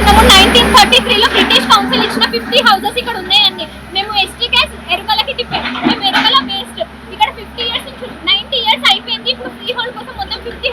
చేస్తున్నాము nineteen thirty త్రీలో British council ఇచ్చిన ఫిఫ్టీ హౌసెస్ ఇక్కడ ఉన్నాయండి. మేము ఎస్టీ గ్యాస్ ఎరుకలకి మేము ఎరుకల వేస్ట్ ఇక్కడ ఫిఫ్టీ ఇయర్స్ నైన్టీ ఇయర్స్ అయిపోయింది. ఇప్పుడు ఫ్రీ హోల్డ్ కోసం మొత్తం ఫిఫ్టీ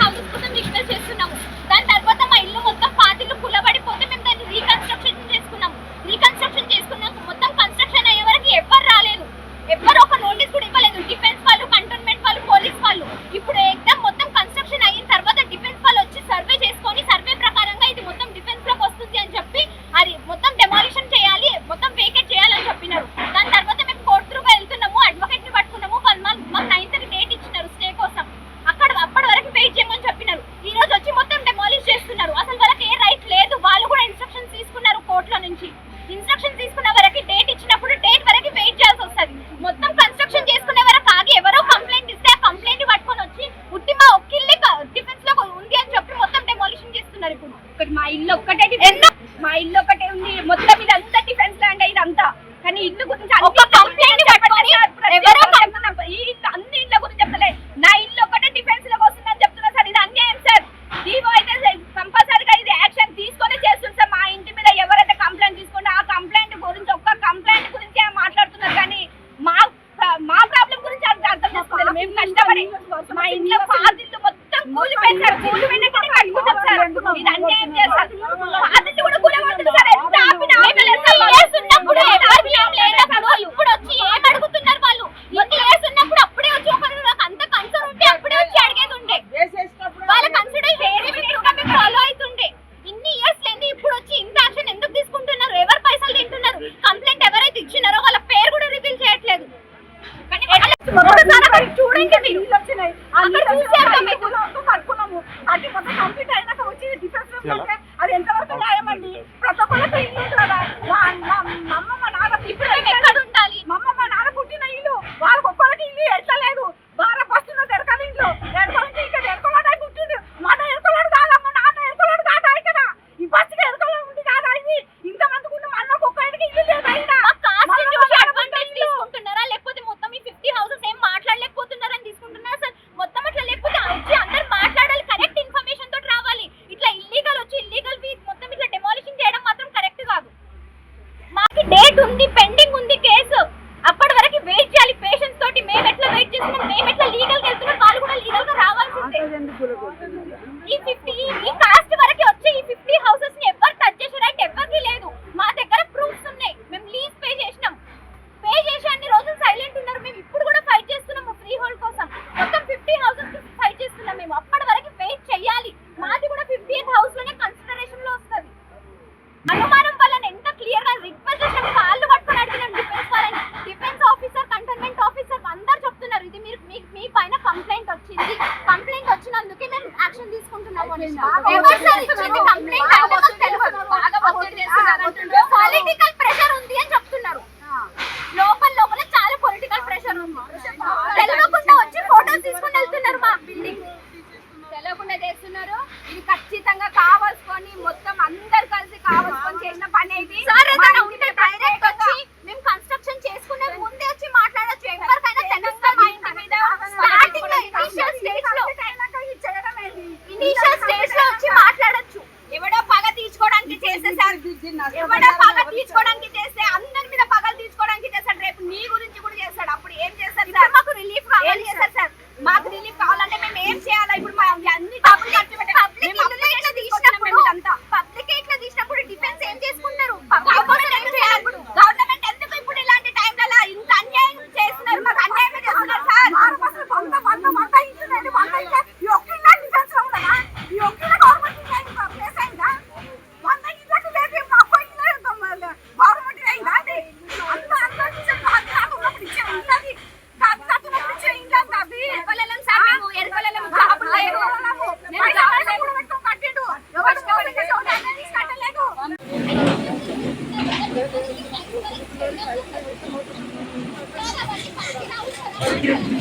ఇంట్లో పాదిళ్ళు మొత్తం కూలిపోయింది సార్ కూలిపోయినాకనే కట్టుకుంటాం సార్. ఇది అన్యాయం చేస్తారు. আমি చూశాను మీకు నాకు పట్టుకున్నాము అది కొంత కంప్లీట్ అయినాక వచ్చి డిఫెన్స్ పైన కంప్లైంట్ వచ్చింది. కంప్లైంట్ వచ్చినందుకే మేము యాక్షన్ తీసుకుంటున్నాము కంప్లైంట్